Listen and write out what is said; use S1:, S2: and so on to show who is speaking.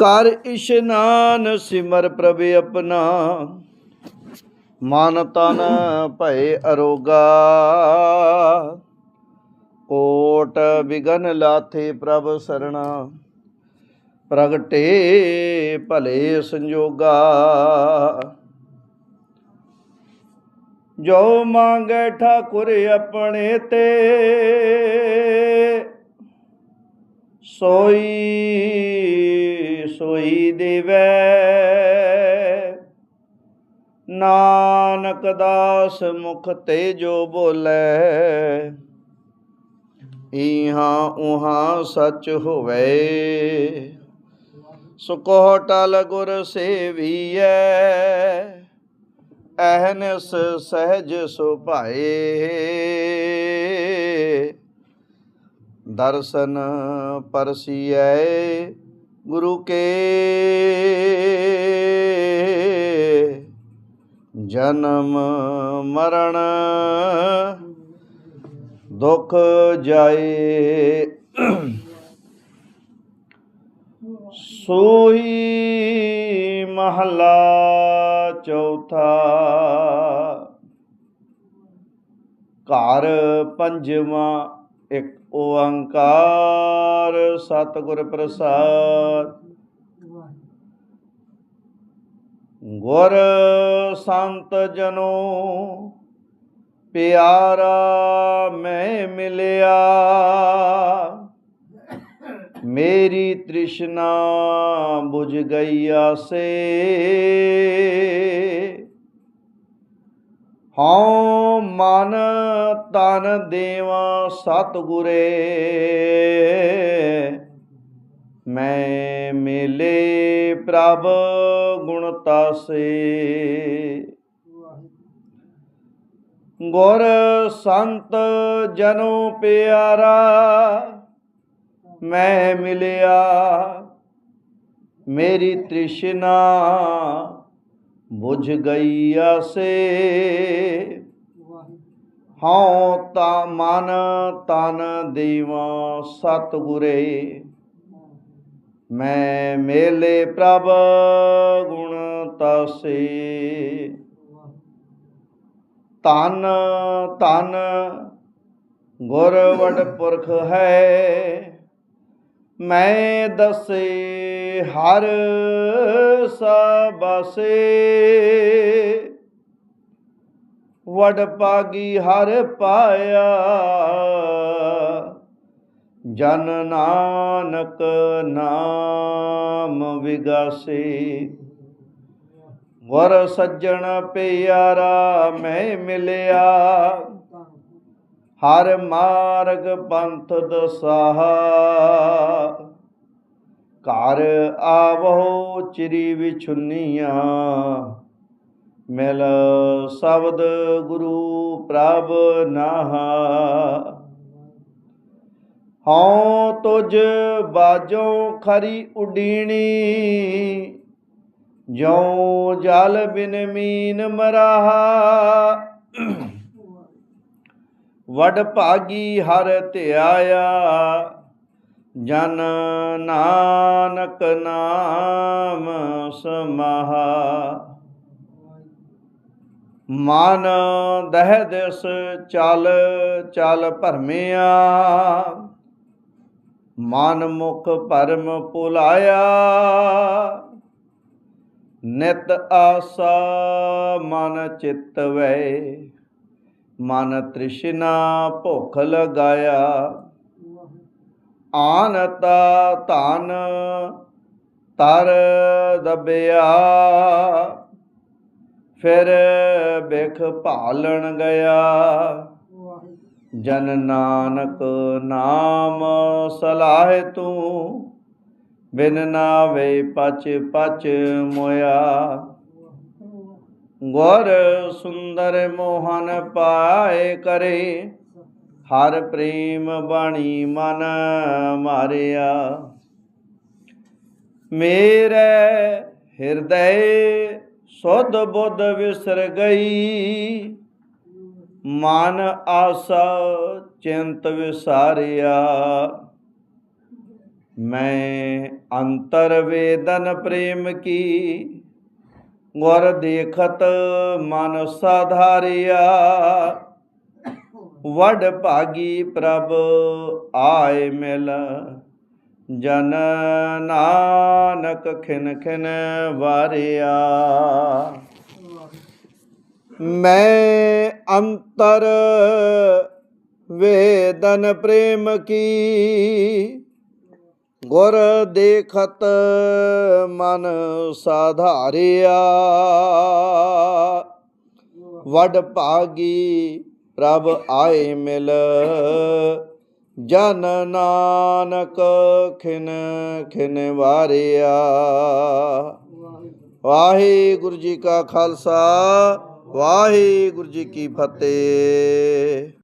S1: ਕਰ ਇਸ਼ਨਾਨ ਸਿਮਰ ਪ੍ਰਭ ਆਪਣਾ। ਮਨ ਤਨ ਭਏ ਅਰੋਗਾ। ਕੋਟ ਬਿਗਨ ਲਾਥੇ ਪ੍ਰਭ ਸਰਣਾ। ਪ੍ਰਗਟੇ ਭਲੇ ਸੰਜੋਗਾ। ਜੋ ਮੰਗੇ ਠਾਕੁਰ ਆਪਣੇ ਤੇ, ਸੋਈ ਸੋਈ ਦੇਵੈ। ਨਾਨਕ ਦਾਸ ਮੁਖ ਤੇ ਜੋ ਬੋਲੇ ਇਹਾਂ ਉਹਾਂ ਸੱਚ ਹੋਵੇ। ਸੁਕੋ ਟਲ ਗੁਰ ਸੇਵੀਐ ਅਹਨਸ ਸਹਿਜ ਸੁਭਾਏ। ਦਰਸ਼ਨ ਪਰਸੀਐ ਗੁਰੂ ਕੇ ਜਨਮ ਮਰਨ ਦੁਖ ਜਾਏ ਸੋਈ ਮਹਲਾ ਚੌਥਾ ਘਰ ਪੰਜਵਾਂ ਇੱਕ ਓੰਕਾਰ ਸਤਿਗੁਰ ਪ੍ਰਸਾਦ। ਗੁਰ ਸੰਤ ਜਨੋ ਪਿਆਰਾ ਮੈਂ ਮਿਲਿਆ। ਮੇਰੀ ਤ੍ਰਿਸ਼ਨਾ ਬੁਝ ਗਈ ਆਸੇ ਹਉ ਮਨ ਤਨ ਦੇਵਾ ਸਤਿਗੁਰੇ। ਮੈਂ ਮਿਲੇ ਪ੍ਰਭ ਗੁਣ ਤਾਸੇ। ਗੁਰ ਸੰਤ ਜਨੋ ਪਿਆਰਾ, ਮੈਂ ਮਿਲਿਆ। ਮੇਰੀ ਤ੍ਰਿਸ਼ਨਾ ਬੁਝ ਗਈ ਆਸੇ ਹਉ ਤਾ ਮਨ ਤਨ ਦੇਵਾ ਸਤਿਗੁਰੇ। ਮੈਂ ਮੇਲੇ ਪ੍ਰਭ ਗੁਣ ਤਸੇ। ਤਨ ਤਨ ਗੁਰ ਵਡ ਪੁਰਖ ਹੈ। ਮੈਂ ਦਸੇ ਹਰ ਸਬਸੇ ਵਡ ਪਾਗੀ ਹਰ ਪਾਇਆ। ਜਨ ਨਾਨਕ ਨਾਮ ਵਿਗਾਸੇ। ਵਰ ਸੱਜਣ ਪਿਆਰਾ ਮੈਂ ਮਿਲਿਆ। ਹਰ ਮਾਰਗ ਪੰਥ ਦਸਾਹਾ। ਘਰ ਆਵੋ ਚਿਰੀ ਵਿਛੁੰਨੀਆਂ। ਮਿਲ ਸ਼ਬਦ ਗੁਰੂ ਪ੍ਰਭ ਨਾਹਾ। ਹਉ ਤੁਝ ਬਾਜੋ ਖਰੀ ਉਡੀਣੀ। ਜਿਉ ਜਲ ਬਿਨ ਮੀਨ ਮਰਾਹਾ। ਵਡ ਭਾਗੀ ਹਰ ਧਿਆਇਆ। ਜਨ ਨਾਨਕ ਨਾਮ ਸਮਾਹਾ। ਮਨ ਦਹਿ ਦਿਸ ਚਲ ਚਲ ਭਰਮਿਆ। ਮਨ ਮੁਖ ਪਰਮ ਭੁਲਾਇਆ ਨਿਤ ਆਸਾ ਮਨ ਚਿਤਵੈ ਮਨ ਤ੍ਰਿਸ਼ਨਾ ਭੁਖ ਲਗਾਇਆ। ਆਨਤਾ ਧਨ ਤਰ ਦਬਿਆ। ਫਿਰ ਬਿਖ ਭਾਲਣ ਗਿਆ। ਜਨ ਨਾਨਕ ਨਾਮ ਸਲਾਹ ਤੂੰ ਬਿਨ ਨਾਵੇ ਪਚ ਪਚ ਮੋਇਆ। ਗੁਰ ਸੁੰਦਰ ਮੋਹਨ ਪਾਏ ਕਰੇ। ਹਰ ਪ੍ਰੇਮ ਬਾਣੀ ਮਨ ਮਾਰਿਆ। ਮੇਰੇ ਹਿਰਦੈ ਸੁਧ ਬੁੱਧ ਵਿਸਰ ਗਈ। ਮਨ ਆਸਾ ਚਿੰਤ ਵਿਸਾਰਿਆ। ਮੈਂ ਅੰਤਰ ਵੇਦਨ ਪ੍ਰੇਮ ਕੀ, ਗੁਰ ਦੇਖਤ ਮਨ ਸਾਧਾਰਿਆ। ਵਡ ਭਾਗੀ ਪ੍ਰਭ ਆਏ ਮਿਲ। ਜਨ ਨਾਨਕ ਖਿਨ ਖਿਨ ਵਾਰਿਆ। ਮੈਂ ਅੰਤਰ ਵੇਦਨ ਪ੍ਰੇਮ ਕੀ। ਗੁਰ ਦੇਖਤ ਮਨ ਸਾਧਾਰਿਆ। ਵਡ ਭਾਗੀ ਪ੍ਰਭ ਆਏ ਮਿਲ। ਜਨ ਨਾਨਕ ਖਿਨ ਖਿਨ ਵਾਰਿਆ। ਵਾਹਿਗੁਰੂ ਜੀ ਕਾ ਖਾਲਸਾ, ਵਾਹਿਗੁਰੂ ਜੀ ਕੀ ਫਤਿਹ।